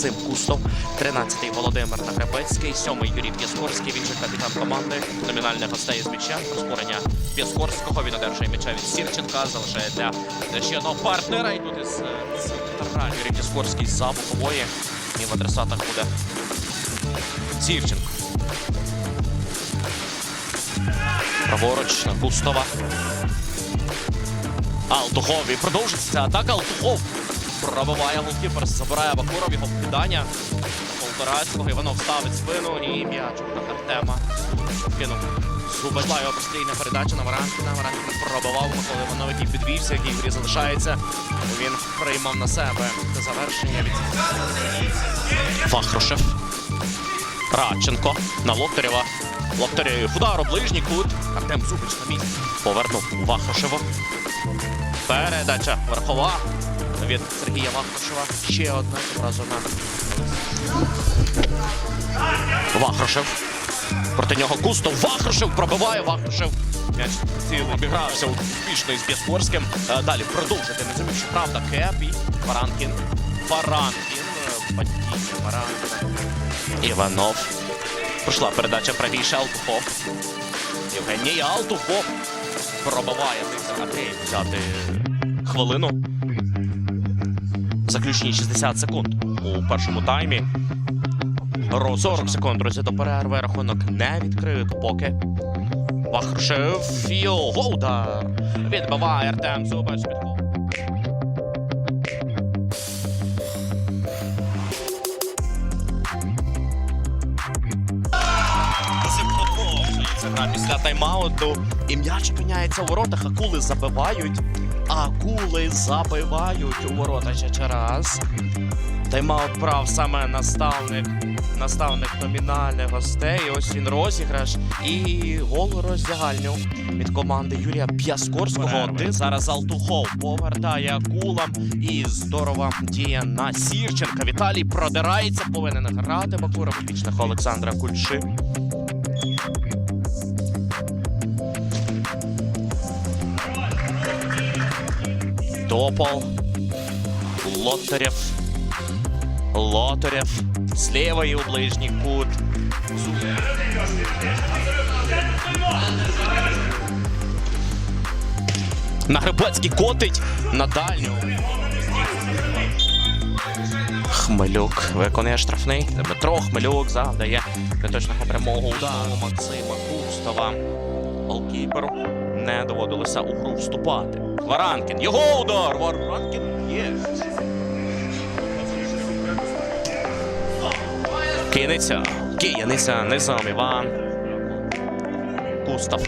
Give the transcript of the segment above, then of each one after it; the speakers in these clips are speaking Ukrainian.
Максим Кустов, 13-й Володимир Нагребецький, 7-й Юрій П'яскорський, він же капітан команди, номінальних гостей з м'яча, прискорення П'яскорського, він одержує м'яча від Сірченка, залишає для ще одного партнера, і тут із центра Юрій П'яскорський за бокової, і в адресатах буде Сірченко. Праворуч на Кустова. Алтухов. І продовжиться атака. Алтухов пробиває голкіпер, забирає Бакуров, його вкидання. Полторацького. Іванов ставить спину і м'яч на Артема. Кинув. Зубачла його постійна передача на Варанкіна. Варанкін пробивав, коли Іванов який підвівся, який в залишається. Він приймав на себе завершення від Фахрушев. Радченко на Локтарєва. Локтарєв удар у ближній кут. Артем Зубич на місці. Повернув Вахрушеву. Передача верхова від Сергія Вахрушева. Ще одна одразу на Вахрушев. Проти нього Кустов. Вахрушев пробиває Вахрушев. М'яч цілий обігрався успішно із П'яскорським. Е, Далі продовжити. Не заміж, правда, Кеп і Варанкін. Варанкін. е, Падіння Варанкіна. Іванов. Пройшла передача правіше Алтухов. Євгеній Алтухов пробиває взяти, взяти хвилину. Заключні 60 секунд у першому таймі. Ро 40 секунд, друзі, до перерви рахунок не відкрито поки. Вахрушев його удар. Відбиває Артем Зубач під після тайм-ауту. І м'яч опиняється у воротах, акули забивають. Акули забивають у ворота ще раз. Тайм-аут прав саме наставник, наставник номінальних гостей. І ось він розіграш. І гол роздягальню від команди Юрія П'яскорського. Один зараз Алтухов повертає акулам. І здорова діє на Сірченка. Віталій продирається, повинен грати Бакура вічних Олександра Кульши. Топол. Лотарев. Лотарев. С левой у ближний кут. Нагребецький котить на дальню. Хмелюк виконує штрафний. Дмитро Хмелюк завдає критичного прямого удару Максима Кустова. Голкіперу не доводилося у гру вступати. Варанкін. Його удар! Варанкін є. Кинеться. Кияниться низом Іван. Кустав.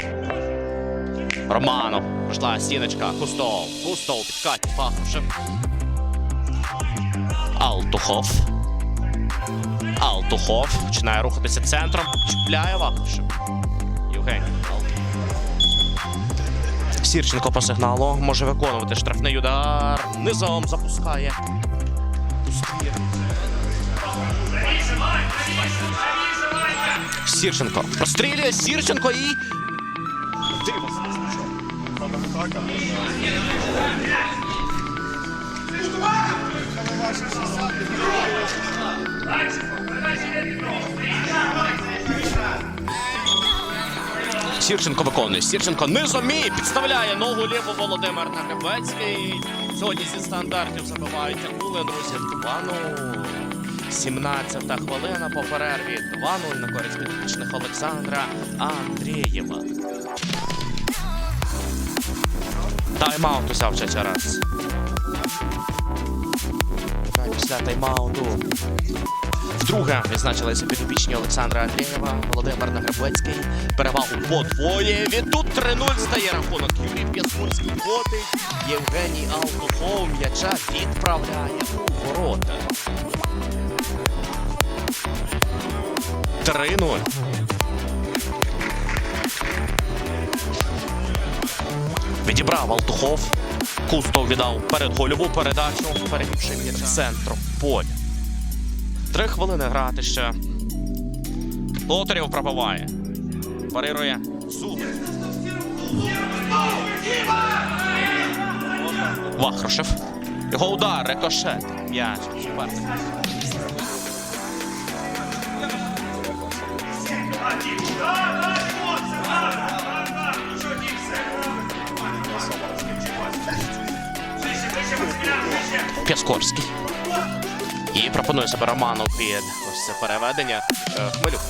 Романов. Пройшла стіночка. Кустов. Кустов. Підкать. Пахрушев. Алтухов. Алтухов. Починає рухатися центром. Чіпляє Вахрушев. Євгеній. Сірченко по сигналу може виконувати штрафний удар. Низом запускає. Сірченко. Прострілює Сірченко і. Диво. Сірченко виконує. Сірченко низом і підставляє ногу ліву Володимир Нагребецький. Сьогодні зі стандартів забивають акули, друзі. 2-0. 17-та хвилина по перерві. 2-0 на користь підвічних Олександра Андрієва. Тайм-аут узяв ще раз. Після тайм-ауту Вдруге відзначилися підопічні Олександра Андрієва, Володимир Нагребецький. Перевагу подвоє. Від тут 3-0 стає рахунок. Юрій П'яскурський котить. Євгеній Алтухов м'яча відправляє у ворота. 3-0. Відібрав Алтухов. Кустов віддав перед гольову передачу, перевівши м'яч центром поля. Три хвилини грати ще. Лотарів пробиває. Парирує Зули. Вахрушев. Його удар, рикошет. М'яч. суперник. Супер. Пяскорський. І пропонує себе Роману під ось це переведення. Е, Хмелюк.